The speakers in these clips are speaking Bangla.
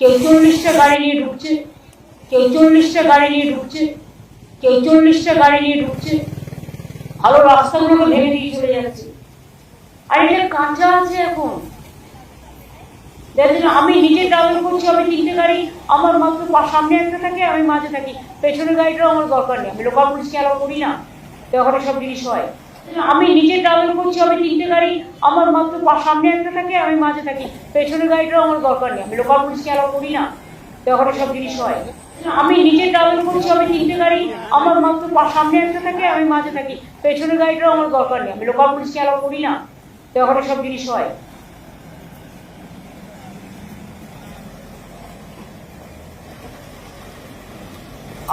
কেউ চল্লিশটা গাড়ি নিয়ে ঢুকছে, কেউ চল্লিশটা গাড়ি নিয়ে ঢুকছে, কেউ চল্লিশটা গাড়ি নিয়ে ঢুকছে। ভালো রাস্তাগুলোকে ভেঙে দিয়ে চলে যাচ্ছে। আর এটা কাঁচা আছে এখন। দেখেন আমি নিজে ট্রাভেল করছি, আমি তিনটে গাড়ি, আমার মাত্র সামনে একটা থাকে, আমি মাঝে থাকি। পেছনের গাড়িটাও আমার দরকার নেই। আমি লোকাল পুলিশকে অ্যালাউ করি না। তো ওখানে সব জিনিস হয়। আমি নিজে ট্রাভেল করছি, আমি তিনটে গাড়ি, আমার মাত্র সামনে একটা থাকে, আমি মাঝে থাকি। পেছনের গাড়িটাও আমার দরকার নেই, আমি লোকাল পুলিশকে অ্যালাউ করি না। তো ওখানে সব জিনিস হয়। আমি নিজে ট্রাভেল করছি, আমি তিনটে গাড়ি, আমার মাত্র সামনে একটা থাকে, আমি মাঝে থাকি। পেছনের গাড়িটাও আমার দরকার নেই, আমি লোকাল পুলিশকে অ্যালাউ করি না। তো ওখানে সব জিনিস হয়।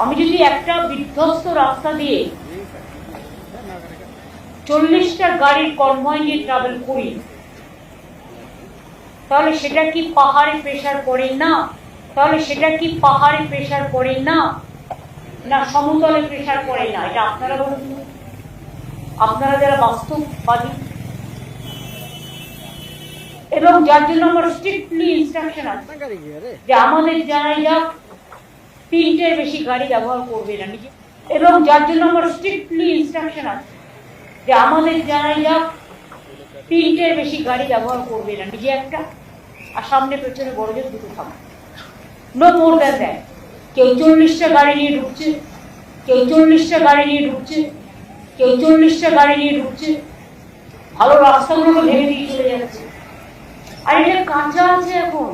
আমি যদি একটা বিধ্বস্ত রাস্তা দিয়ে চল্লিশটা গাড়ির কনভয় নিয়ে ট্রাভেল করি। তাহলে সেটা কি পাহাড়ে প্রেশার পড়ে না? তাহলে সেটা কি পাহাড়ে প্রেশার পড়ে না? না, সমতলে প্রেশার পড়ে না? এটা আপনারা বলুন। আপনারা যারা বাস্তববাদী। এবং যার জন্য আমার স্ট্রিক্টলি ইনস্ট্রাকশন আছে, যে আমাদের জানাই যাক তিনটের বেশি গাড়ি ব্যবহার করবে না, নিজে। এবং যার জন্য আমার স্ট্রিক্টলি ইনস্ট্রাকশন আছে যে আমাদের জানাই যাক তিনটের বেশি গাড়ি ব্যবহার করবে না, নিজে একটা, আর সামনে পেছনে বড়দের দুটো থাকবে নো মোর দ্যান দ্যাট কেউ চল্লিশটা গাড়ি নিয়ে ঢুকছে, কেউ চল্লিশটা গাড়ি নিয়ে ঢুকছে, কেউ চল্লিশটা গাড়ি নিয়ে ঢুকছে। ভালো রাস্তাগুলোকে ভেঙে দিয়ে চলে যাচ্ছে। আর এটা কাঁচা আছে এখন।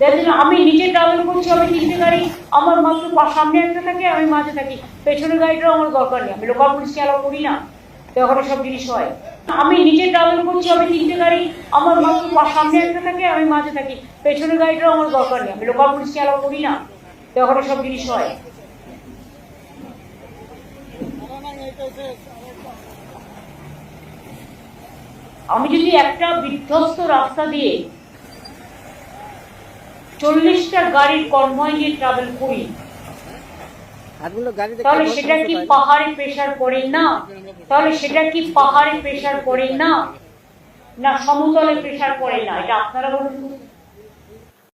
দেখেন আমি নিজে ট্রাভেল করছি, আমি তিনটে গাড়ি, আমার মাত্র সামনে একটা থাকে, আমি মাঝে থাকি। পেছনের গাড়িটাও আমার দরকার নেই, আমি লোকাল পুলিশকে অ্যালাউ করি না। তো ওখানে সব জিনিস হয়। আমি নিজে ট্রাভেল করছি, আমি তিনটে গাড়ি, আমার মাত্র সামনে একটা থাকে, আমি মাঝে থাকি। পেছনের গাড়িটাও আমার দরকার নেই, আমি লোকাল পুলিশকে অ্যালাউ করি না। তো সব জিনিস হয়। আমি যদি একটা বিধ্বস্ত রাস্তা দিয়ে চল্লিশটা গাড়ির কনভয় নিয়ে ট্রাভেল করি। তাহলে সেটা কি পাহাড়ি প্রেশার পড়ে না? তাহলে সেটা কি পাহাড়ি প্রেশার পড়ে না? না সমতলে প্রেশার পড়ে না। এটা আপনারা বলুন।